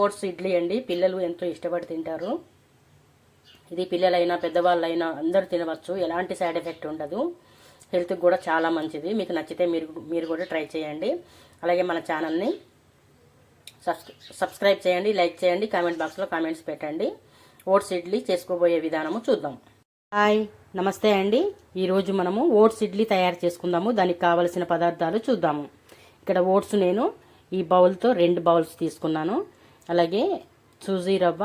Oats idli అండి. పిల్లలు ఎంతో ఇష్టపడి తింటారు. ఇది పిల్లలైనా పెద్దవాళ్ళైనా అందరూ తినవచ్చు. ఎలాంటి సైడ్ ఎఫెక్ట్ ఉండదు. హెల్త్కి కూడా చాలా మంచిది. మీకు నచ్చితే మీరు మీరు కూడా ట్రై చేయండి. అలాగే మన ఛానల్ని సబ్స్క్రైబ్ చేయండి లైక్ చేయండి కామెంట్ బాక్స్లో కామెంట్స్ పెట్టండి. ఓట్స్ ఇడ్లీ చేసుకోబోయే విధానము చూద్దాం. హాయ్ నమస్తే అండి. ఈరోజు మనము ఓట్స్ ఇడ్లీ తయారు చేసుకుందాము. దానికి కావలసిన పదార్థాలు చూద్దాము. ఇక్కడ ఓట్స్ నేను ఈ బౌల్తో రెండు బౌల్స్ తీసుకున్నాను. అలాగే సూజీ రవ్వ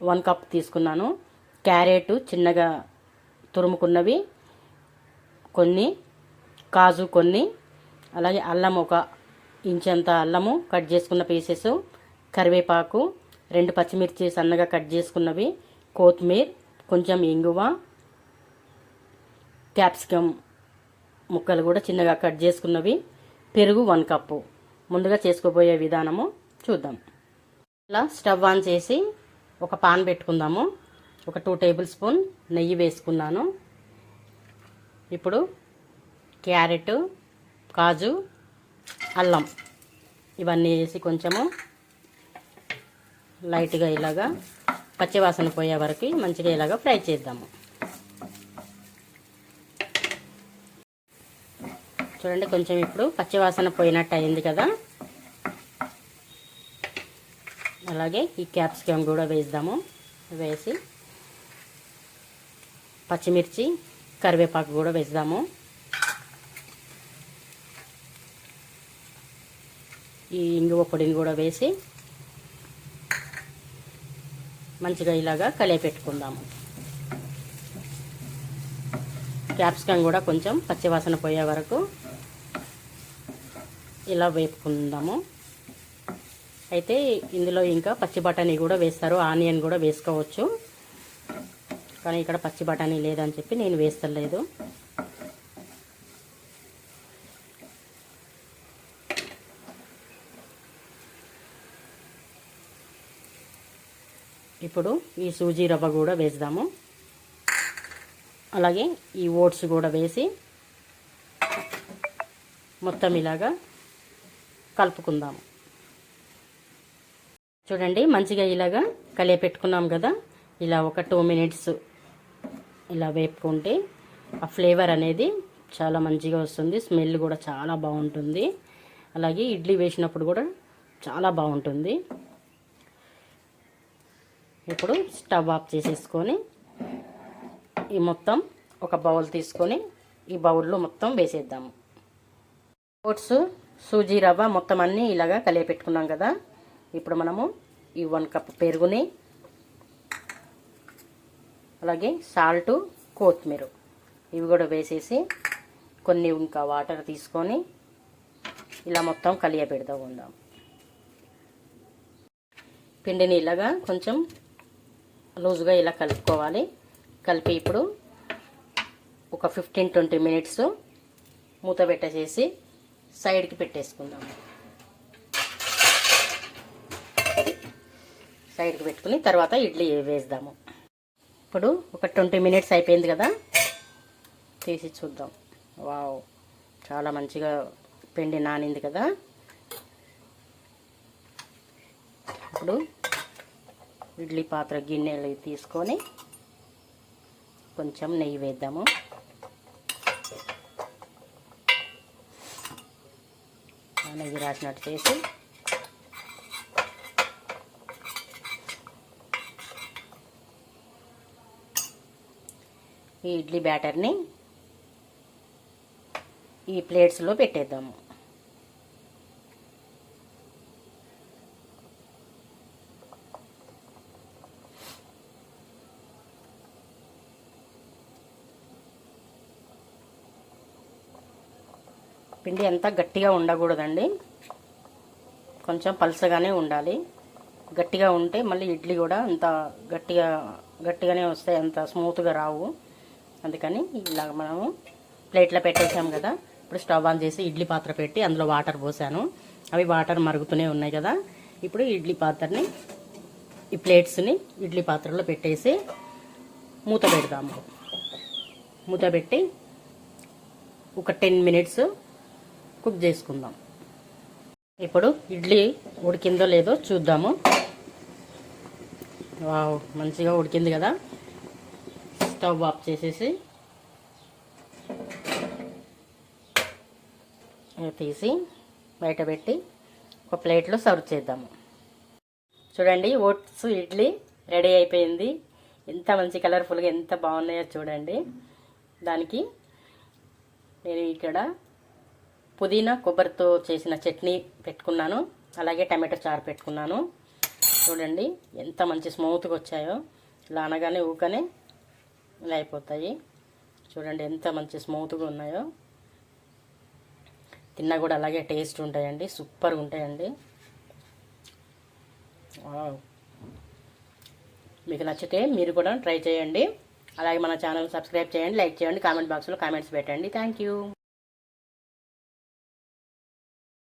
వన్ కప్ తీసుకున్నాను. క్యారెట్ చిన్నగా తురుముకున్నవి కొన్ని కాజు కొన్ని అలాగే అల్లం ఒక ఇంచంత అల్లము కట్ చేసుకున్న పీసెస్ కరివేపాకు రెండు పచ్చిమిర్చి సన్నగా కట్ చేసుకున్నవి కొత్తిమీర కొంచెం ఇంగువ క్యాప్సికమ్ ముక్కలు కూడా చిన్నగా కట్ చేసుకున్నవి పెరుగు వన్ కప్పు ముందుగా చేసుకోబోయే విధానము చూద్దాం. ఇలా స్టవ్ ఆన్ చేసి ఒక పాన్ పెట్టుకుందాము. ఒక టూ టేబుల్ స్పూన్ నెయ్యి వేసుకున్నాను. ఇప్పుడు క్యారెట్ కాజు అల్లం ఇవన్నీ వేసి కొంచెము లైట్గా ఇలాగా పచ్చివాసన పోయే వరకు మంచిగా ఇలాగా ఫ్రై చేద్దాము. చూడండి కొంచెం ఇప్పుడు పచ్చివాసన పోయినట్టు అయింది కదా. అలాగే ఈ క్యాప్సికమ్ కూడా వేద్దాము. వేసి పచ్చిమిర్చి కరివేపాకు కూడా వేద్దాము. ఈ ఇంగువ పొడిని కూడా వేసి మంచిగా ఇలాగా కలియపెట్టుకుందాము క్యాప్సికమ్ కూడా కొంచెం పచ్చివాసన పోయే వరకు ఇలా వేపుకుందాము. అయితే ఇందులో ఇంకా పచ్చి బఠానీ కూడా వేస్తారు. ఆనియన్ కూడా వేసుకోవచ్చు. కానీ ఇక్కడ పచ్చి బఠానీ లేదని చెప్పి నేను వేస్తలేదు. ఇప్పుడు ఈ సూజీ రవ్వ కూడా వేద్దాము అలాగే ఈ ఓట్స్ కూడా వేసి మొత్తం ఇలాగా కలుపుకుందాము. చూడండి మంచిగా ఇలాగా కలియపెట్టుకున్నాం కదా. ఇలా ఒక టూ మినిట్స్ ఇలా వేపుకుంటే ఆ ఫ్లేవర్ అనేది చాలా మంచిగా వస్తుంది. స్మెల్ కూడా చాలా బాగుంటుంది. అలాగే ఇడ్లీ వేసినప్పుడు కూడా చాలా బాగుంటుంది. ఇప్పుడు స్టవ్ ఆఫ్ చేసేసుకొని ఈ మొత్తం ఒక బౌల్ తీసుకొని ఈ బౌల్లో మొత్తం వేసేద్దాము. ఓట్స్ సూజీ రవ్వ మొత్తం అన్నీ ఇలాగా కలియపెట్టుకున్నాం కదా. ఇప్పుడు మనము ఈ వన్ కప్ పెరుగుని అలాగే సాల్టు కొత్తిమీర ఇవి కూడా వేసేసి కొన్ని ఇంకా వాటర్ తీసుకొని ఇలా మొత్తం కలియబెడతా ఉందాం. పిండిని ఇలాగా కొంచెం లూజ్గా ఇలా కలుపుకోవాలి. కలిపి ఇప్పుడు ఒక ఫిఫ్టీన్ ట్వంటీ మినిట్స్ మూత పెట్టేసేసి సైడ్కి పెట్టేసుకుందాం. సైడ్కి పెట్టుకుని తర్వాత ఇడ్లీ వేద్దాము ఇప్పుడు ఒక ట్వంటీ మినిట్స్ అయిపోయింది కదా తీసి చూద్దాం. వావ్ చాలా మంచిగా పిండి నానింది కదా. ఇప్పుడు ఇడ్లీ పాత్ర గిన్నెలు తీసుకొని కొంచెం నెయ్యి వేద్దాము. నెయ్యి రాసినట్టు చేసి ఈ ఇడ్లీ బ్యాటర్ని ఈ ప్లేట్స్లో పెట్టేద్దాము. పిండి ఎంత గట్టిగా ఉండకూడదండి. కొంచెం పలుసగానే ఉండాలి. గట్టిగా ఉంటే మళ్ళీ ఇడ్లీ కూడా అంత గట్టిగా గట్టిగానే వస్తాయి అంత స్మూత్గా రావు. అందుకని ఇలాగ మనము ప్లేట్లో పెట్టేసాం కదా. ఇప్పుడు స్టవ్ ఆన్ చేసి ఇడ్లీ పాత్ర పెట్టి అందులో వాటర్ పోసాను. అవి వాటర్ మరుగుతూనే ఉన్నాయి కదా. ఇప్పుడు ఇడ్లీ పాత్రని ఈ ప్లేట్స్ని ఇడ్లీ పాత్రలో పెట్టేసి మూత పెడదాము. మూత పెట్టి ఒక టెన్ మినిట్స్ కుక్ చేసుకుందాం. ఇప్పుడు ఇడ్లీ ఉడికిందో లేదో చూద్దాము. వావ్ మంచిగా ఉడికింది కదా. స్టవ్ ఆఫ్ చేసేసి తీసి బయట పెట్టి ఒక ప్లేట్లో సర్వ్ చేద్దాము. చూడండి ఓట్స్ ఇడ్లీ రెడీ అయిపోయింది. ఎంత మంచి కలర్ఫుల్గా ఎంత బాగున్నాయో చూడండి. దానికి నేను ఇక్కడ పుదీనా కొబ్బరితో చేసిన చట్నీ పెట్టుకున్నాను. అలాగే టమాటో చారు పెట్టుకున్నాను. చూడండి ఎంత మంచి స్మూత్గా వచ్చాయో. ఇలా అనగానే ఊకనే ఇలా అయిపోతాయి. చూడండి ఎంత మంచి స్మూత్గా ఉన్నాయో. తిన్నా కూడా అలాగే టేస్ట్ ఉంటాయండి సూపర్గా ఉంటాయండి. మీకు నచ్చితే మీరు కూడా ట్రై చేయండి. అలాగే మన ఛానల్ సబ్స్క్రైబ్ చేయండి లైక్ చేయండి కామెంట్ బాక్స్లో కామెంట్స్ పెట్టండి. Thank you.